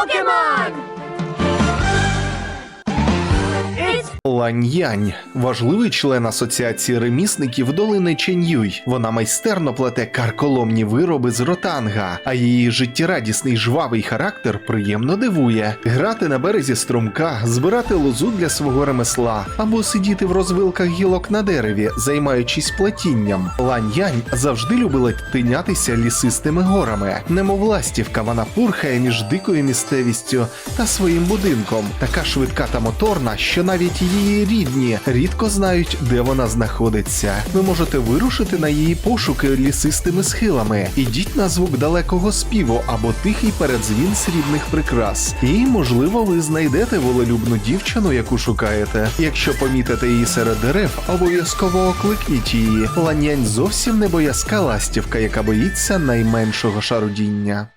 Pokemon! Ланьянь важливий член асоціації ремісників долини Ченьюй. Вона майстерно плете карколомні вироби з ротанга, а її життєрадісний жвавий характер приємно дивує. Грати на березі струмка, збирати лозу для свого ремесла або сидіти в розвилках гілок на дереві, займаючись плетінням. Ланьянь завжди любила тинятися лісистими горами. Немов ластівка, вона пурхає між дикою місцевістю та своїм будинком. Така швидка та моторна, що навіть її рідні рідко знають, де вона знаходиться. Ви можете вирушити на її пошуки лісистими схилами. Ідіть на звук далекого співу або тихий передзвін срібних прикрас. І, можливо, ви знайдете волелюбну дівчину, яку шукаєте. Якщо помітите її серед дерев, обов'язково окликніть її. Ланянь зовсім не боязка ластівка, яка боїться найменшого шарудіння.